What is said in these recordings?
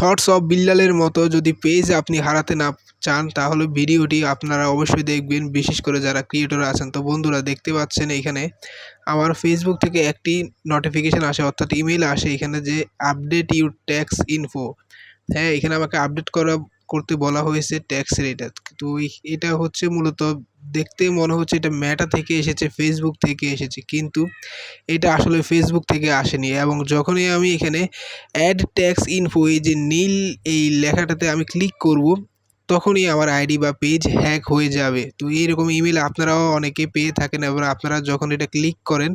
Thoughts of বিল্লালের মতো যদি page আপনি হারাতে না চান, তাহলে ভিডিওটি আপনারা অবশ্যই দেখবেন, বিশেষ করে যারা ক্রিয়েটর আছেন। তো বন্ধুরা, দেখতে পাচ্ছেন এখানে আমার ফেসবুক থেকে একটি নোটিফিকেশান আসে, অর্থাৎ ইমেল আসে এখানে যে আপডেট ইউর ট্যাক্স ইনফো হ্যাঁ এখানে আমাকে আপডেট করা, করতে বলা হয়েছে ট্যাক্স এটা তো এটা হচ্ছে মূলত দেখতে মনে হচ্ছে এটা ম্যাটা থেকে এসেছে ফেসবুক থেকে এসেছে, কিন্তু এটা আসলে ফেসবুক থেকে আসেনি এবং যখনই আমি এখানে অ্যাড ট্যাক্স ইনফো এই যে নীল এই লেখাটাতে আমি ক্লিক করব তখনই আমার আইডি বা পেজ হ্যাক হয়ে যাবে। তো এইরকম ইমেল আপনারাও অনেকে পেয়ে থাকেন এবং আপনারা যখন এটা ক্লিক করেন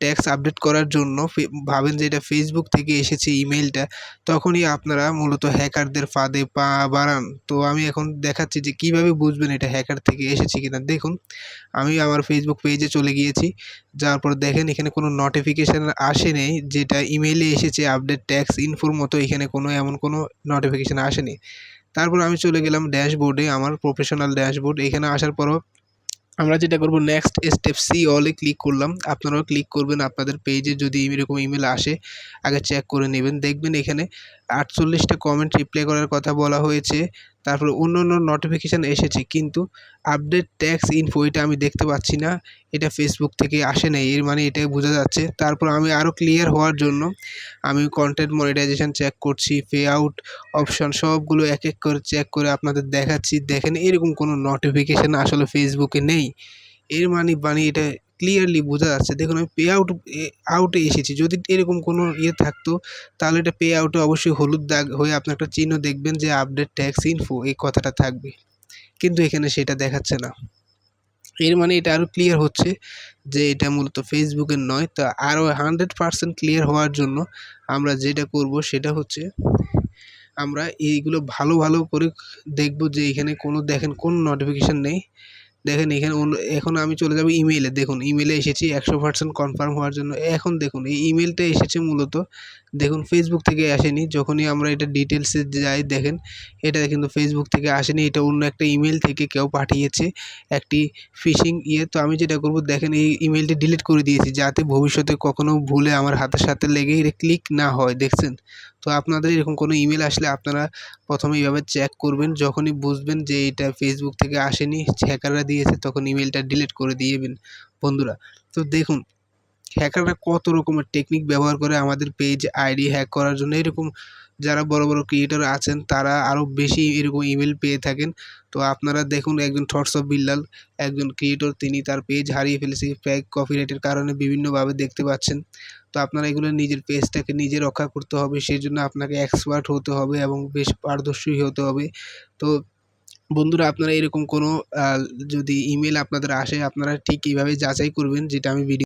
ট্যাক্স আপডেট করার জন্য ভাবেন যে এটা ফেসবুক থেকে এসেছে ইমেলটা তখনই আপনারা মূলত হ্যাকারদের ফাঁদে পা বাড়ান। তো আমি এখন দেখাচ্ছি যে কীভাবে বুঝবেন এটা হ্যাকার থেকে এসেছে কিনা। দেখুন, আমি আমার ফেসবুক পেজে চলে গিয়েছি, যাওয়ার পর দেখেন এখানে কোনো নোটিফিকেশান আসেনি যেটা ইমেলে এসেছে আপডেট ট্যাক্স ইনফোর মতো, এখানে কোনো এমন কোনো নোটিফিকেশান আসেনি তারপর আমি চলে গেলাম ড্যাশবোর্ডে, আমার প্রফেশনাল ড্যাশবোর্ড এখানে আসার পরও আমরা যেটা করব নেক্সট স্টেপ সি অলে ক্লিক করলাম। আপনারাও ক্লিক করবেন, আপনাদের পেজে যদি এরকম ইমেল আসে, আগে চেক করে নেবেন। দেখবেন এখানে আটচল্লিশটা কমেন্ট রিপ্লাই করার কথা বলা হয়েছে। তারপর অন্য অন্য নোটিফিকেশান এসেছে, কিন্তু আপডেট ট্যাক্স ইনফো এটা আমি দেখতে পাচ্ছি না। এটা ফেসবুক থেকে আসে নাই, এর মানে এটাই বোঝা যাচ্ছে। তারপর আমি আরও ক্লিয়ার হওয়ার জন্য আমি কন্টেন্ট মনিটাইজেশন চেক করছি পে আউট অপশান সবগুলো এক এক করে চেক করে আপনাদের দেখাচ্ছি। দেখেন এরকম কোনো নোটিফিকেশান আসলে ফেসবুকে নেই। এর মানে মানে এটা ক্লিয়ারলি বোঝা যাচ্ছে। দেখুন, আমি পে আউট আউটে এসেছি। যদি এরকম কোনো ইয়ে থাকতো, তাহলে এটা পে আউটে অবশ্যই হলুদ দাগ হয়ে আপনি একটা চিহ্ন দেখবেন যে আপডেট ট্যাক্স ইনফো এই কথাটা থাকবে। কিন্তু এখানে সেটা দেখাচ্ছে না। এর মানে এটা আরও ক্লিয়ার হচ্ছে যে এটা মূলত ফেসবুকের নয়। তো আরও হান্ড্রেড পারসেন্ট ক্লিয়ার হওয়ার জন্য আমরা যেটা করব, সেটা হচ্ছে আমরা এইগুলো ভালো ভালো করে দেখব যে এখানে কোনো, দেখেন, কোনো নোটিফিকেশান নেই। দেখেন এখানে এখন আমি চলে যাব ইমেইলে দেখুন ইমেলে এসেছি, একশো পার্সেন্ট কনফার্ম হওয়ার জন্য। এখন দেখুন, এই ইমেলটা এসেছে মূলত, দেখুন ফেসবুক থেকে আসেনি। যখনই আমরা এটা ডিটেলসে যাই, দেখেন, এটা কিন্তু ফেসবুক থেকে আসেনি, এটা অন্য একটা ইমেল থেকে কেউ পাঠিয়েছে একটি ফিশিং ইয়ে। তো আমি যেটা করব, দেখেন, এই ইমেলটি ডিলিট করে দিয়েছি, যাতে ভবিষ্যতে কখনো ভুলে আমার হাতের সাথে লেগে এটা ক্লিক না হয়, দেখছেন? তো আপনাদের এরকম কোনো ইমেল আসলে আপনারা প্রথমে এইভাবে চেক করবেন, যখনই বুঝবেন যে এটা ফেসবুক থেকে আসেনি হ্যাকাররা দিয়েছে, তখন ইমেলটা ডিলিট করে দিয়েবেন বন্ধুরা। তো দেখুন হ্যাকাররা কত রকমের টেকনিক ব্যবহার করে আমাদের পেজ আইডি হ্যাক করার জন্য। এরকম যারা বড় বড় ক্রিয়েটর আছেন, তারা আরও বেশি এরকম ইমেল পেয়ে থাকেন। তো আপনারা দেখুন, একজন থটস অফ বিল্লাল একজন ক্রিয়েটর তিনি তার পেজ হারিয়ে ফেলেছে। ফ্যাক কপিরাইটের কারণে বিভিন্নভাবে দেখতে পাচ্ছেন। তো আপনারা এগুলো নিজের পেজটাকে নিজে রক্ষা করতে হবে সেই জন্য আপনাকে এক্সপার্ট হতে হবে এবং বেশ পারদর্শী হতে হবে। তো বন্ধুরা, আপনারা এরকম কোনো যদি ইমেল আপনাদের আসে, আপনারা ঠিক এইভাবে যাচাই করবেন যেটা আমি ভিডিও